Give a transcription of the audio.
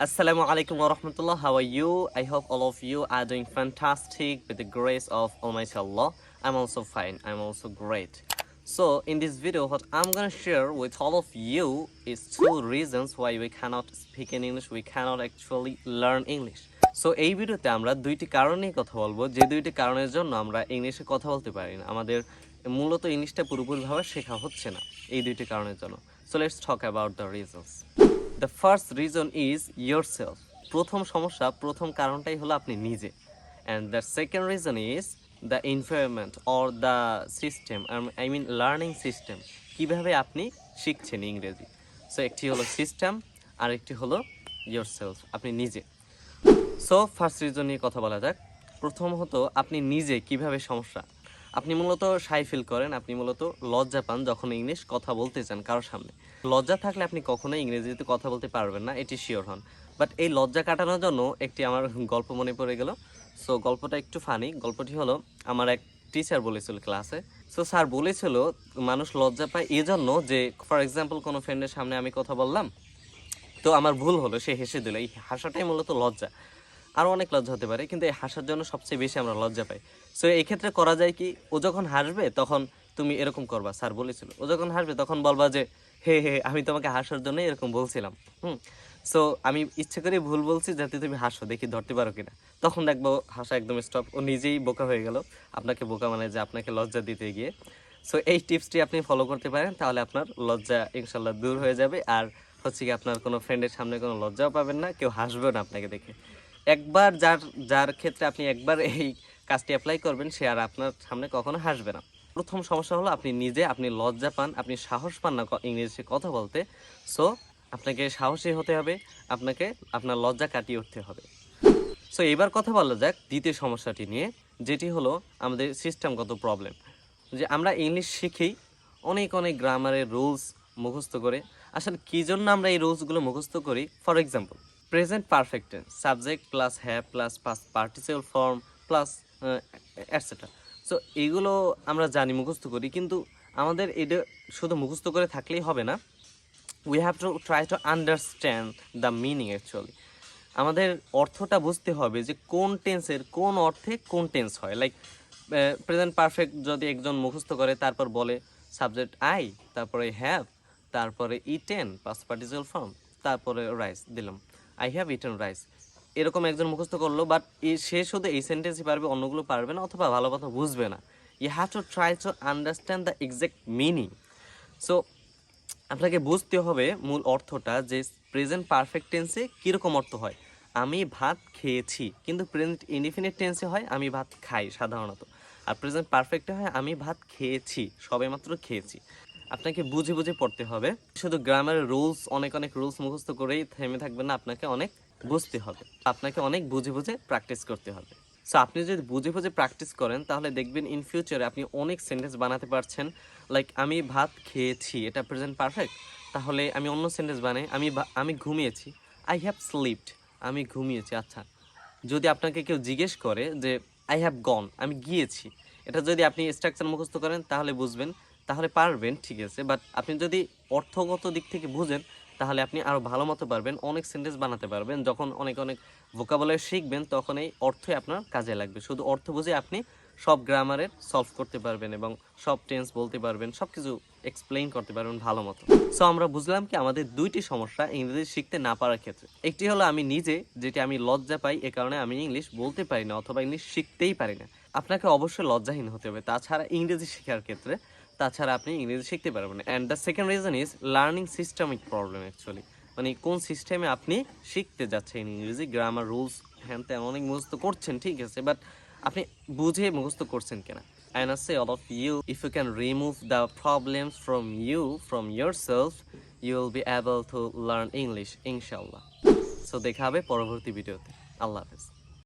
Assalamu alaikum wa rahmatullah. How are you? I hope all of you are doing fantastic with the grace of Almighty Allah. I'm also fine. I'm also great. So, in this video, what I'm gonna share with all of you is two reasons why we cannot speak in English. We cannot actually learn English. So এই ভিডিওতে আমরা দুইটি কারণেই কথা বলব যে দুইটি কারণের জন্য আমরা ইংলিশে কথা বলতে পারি না আমাদের মূলত ইংলিশটা পুরোপুরিভাবে শেখা হচ্ছে না এই দুইটি কারণের জন্য so let's talk about the reasons the first reason is yourself প্রথম সমস্যা, প্রথম কারণটাই হলো আপনি নিজে। And the second reason is the environment or the system I mean learning system কীভাবে আপনি শিখছেন ইংরেজি? সো একটি হলো সিস্টেম আর একটি হলো ইয়োর সেলফ আপনি নিজে। সো ফার্স্ট রিজন নিয়ে কথা বলা যাক। প্রথমত আপনি নিজে কীভাবে সমস্যা আপনি মূলত সাই ফিল করেন, আপনি মূলত লজ্জা পান যখন ইংলিশ কথা বলতে চান কারোর সামনে। লজ্জা থাকলে আপনি কখনোই ইংরেজিতে কথা বলতে পারবেন না, এটি শিওর হন। বাট এই লজ্জা কাটানোর জন্য একটি আমার গল্প মনে পড়ে গেল। সো গল্পটা একটু ফানি গল্পটি হলো, আমার এক টিচার বলেছিল ক্লাসে সো স্যার বলেছিল, মানুষ লজ্জা পায় এই জন্য যে ফর এক্সাম্পল কোনো ফ্রেন্ডের সামনে আমি কথা বললাম, তো আমার ভুল হলো, সে হেসে দিল। এই হাসাটাই মূলত লজ্জা। আরও অনেক লজ্জা হতে পারে, কিন্তু এই হাসার জন্য সবচেয়ে বেশি আমরা লজ্জা পাই। সো এই ক্ষেত্রে করা যায় কি, ও যখন হাসবে, তখন তুমি এরকম করবা, স্যার বলেছিল। ও যখন হাসবে, তখন বলবা যে, হে হে আমি তোমাকে হাসার জন্য এরকম বলছিলাম। হুম? সো আমি ইচ্ছে করে ভুল বলছি, যাতে তুমি হাসো, দেখি ধরতে পারো কিনা। তখন দেখব হাসা একদম স্টপ ও নিজেই বোকা হয়ে গেল। আপনাকে বোকা মানে যে আপনাকে লজ্জা দিতে গিয়ে। সো এই টিপসটি আপনি ফলো করতে পারেন, তাহলে আপনার লজ্জা ইনশাল্লাহ দূর হয়ে যাবে। আর হচ্ছে কি, আপনার কোনো ফ্রেন্ডের সামনে কোনো লজ্জাও পাবেন না, কেউ হাসবেও না আপনাকে দেখে। একবার যার যার ক্ষেত্রে আপনি একবার এই কাজটি অ্যাপ্লাই করবেন, সে আর আপনার সামনে কখনো হাসবে না। প্রথম সমস্যা হলো আপনি নিজে, আপনি লজ্জা পান, আপনি সাহস পান না ইংরেজিতে কথা বলতে। সো আপনাকে সাহসী হতে হবে, আপনাকে, আপনার লজ্জা কাটিয়ে উঠতে হবে। সো এবার কথা বলা যাক দ্বিতীয় সমস্যাটি নিয়ে, যেটি হলো আমাদের সিস্টেমগত প্রবলেম যে আমরা ইংলিশ শিখি, অনেক অনেক গ্রামারের রুলস মুখস্থ করে। আসলে কী জন্য আমরা এই রুলসগুলো মুখস্থ করি? For example present perfect subject plus have plus past participle form plus etcetera so এইগুলো আমরা জানি, মুখস্থ করি, কিন্তু আমাদের এটা শুধু মুখস্থ করে থাকলেই হবে না। We have to try to understand the meaning actually আমাদের অর্থটা বুঝতে হবে যে কোন টেন্সের কোন অর্থে কোন টেন্স হয়। লাইক প্রেজেন্ট পারফেক্ট যদি একজন মুখস্থ করে, তারপর বলে সাবজেক্ট আই তারপরে হ্যাভ তারপরে ইটেন পাস পার্টিসিপাল ফর্ম তারপরে রাইস দিলাম। আই হ্যাভ ইটেন রাইস এরকম একজন মুখস্থ করল বাট সে শুধু এই সেন্টেন্সই পারবে, অন্যগুলো পারবে না, অথবা ভালো কথা বুঝবে না। You have to try to understand the exact meaning so আপনাকে বুঝতে হবে মূল অর্থটা যে প্রেজেন্ট পারফেক্ট টেন্সে কীরকম অর্থ হয়। আমি ভাত খেয়েছি, কিন্তু প্রেজেন্ট ইনডিফিনিট টেন্সে হয়, আমি ভাত খাই সাধারণত। আর প্রেজেন্ট পারফেক্টে হয়, আমি ভাত খেয়েছি, সবেমাত্র খেয়েছি। আপনাকে বুঝে বুঝে পড়তে হবে। শুধু গ্রামারের রুলস অনেক অনেক রুলস মুখস্থ করেই থেমে থাকবেন না, আপনাকে অনেক বুঝতে হবে। আপনাকে অনেক বুঝে বুঝে প্র্যাকটিস করতে হবে। সো আপনি যদি বুঝে বুঝে প্র্যাকটিস করেন, তাহলে দেখবেন ইন ফিউচারে আপনি অনেক সেন্টেন্স বানাতে পারছেন। লাইক আমি ভাত খেয়েছি, এটা প্রেজেন্ট পারফেক্ট তাহলে আমি অন্য সেন্টেন্স বানাই, আমি আমি ঘুমিয়েছি আই হ্যাভ স্লিপড আমি ঘুমিয়েছি আচ্ছা। যদি আপনাকে কেউ জিজ্ঞেস করে যে আই হ্যাভ গন আমি গিয়েছি, এটা যদি আপনি স্ট্রাকচার মুখস্থ করেন, তাহলে বুঝবেন তাহলে পারবেন, ঠিক আছে। বাট আপনি যদি অর্থগত দিক থেকে বুঝেন, তাহলে আপনি আরও ভালো মতো পারবেন, অনেক সেন্টেন্স বানাতে পারবেন। যখন অনেক অনেক ভোকাবুলারি শিখবেন, তখন এই অর্থই আপনার কাজে লাগবে। শুধু অর্থ বুঝে আপনি সব গ্রামারের সলভ করতে পারবেন এবং সব টেন্স বলতে পারবেন সব কিছু এক্সপ্লেইন করতে পারবেন ভালো মতো। সো আমরা বুঝলাম কি আমাদের দুইটি সমস্যা ইংরেজি শিখতে না পারার ক্ষেত্রে। একটি হলো আমি নিজে, যেটি আমি লজ্জা পাই, এ কারণে আমি ইংলিশ বলতে পারি না অথবা ইংলিশ শিখতেই পারি না। আপনাকে অবশ্যই লজ্জাহীন হতে হবে। তাছাড়া ইংরেজি শেখার ক্ষেত্রে তাছাড়া আপনি ইংরেজি শিখতে পারবেন না। And the second reason is learning systemic problem actually মানে কোন সিস্টেমে আপনি শিখতে যাচ্ছেন ইংরেজি গ্রামার রুলস হ্যান ত্যান অনেক মুখস্থ করছেন ঠিক আছে বাট আপনি বুঝে মুখস্থ করছেন কিনা। And I say all of you, if you can remove the problems from you, from yourself, you will be able to learn English, inshallah. So দেখা হবে পরবর্তী ভিডিওতে আল্লাহ হাফেজ।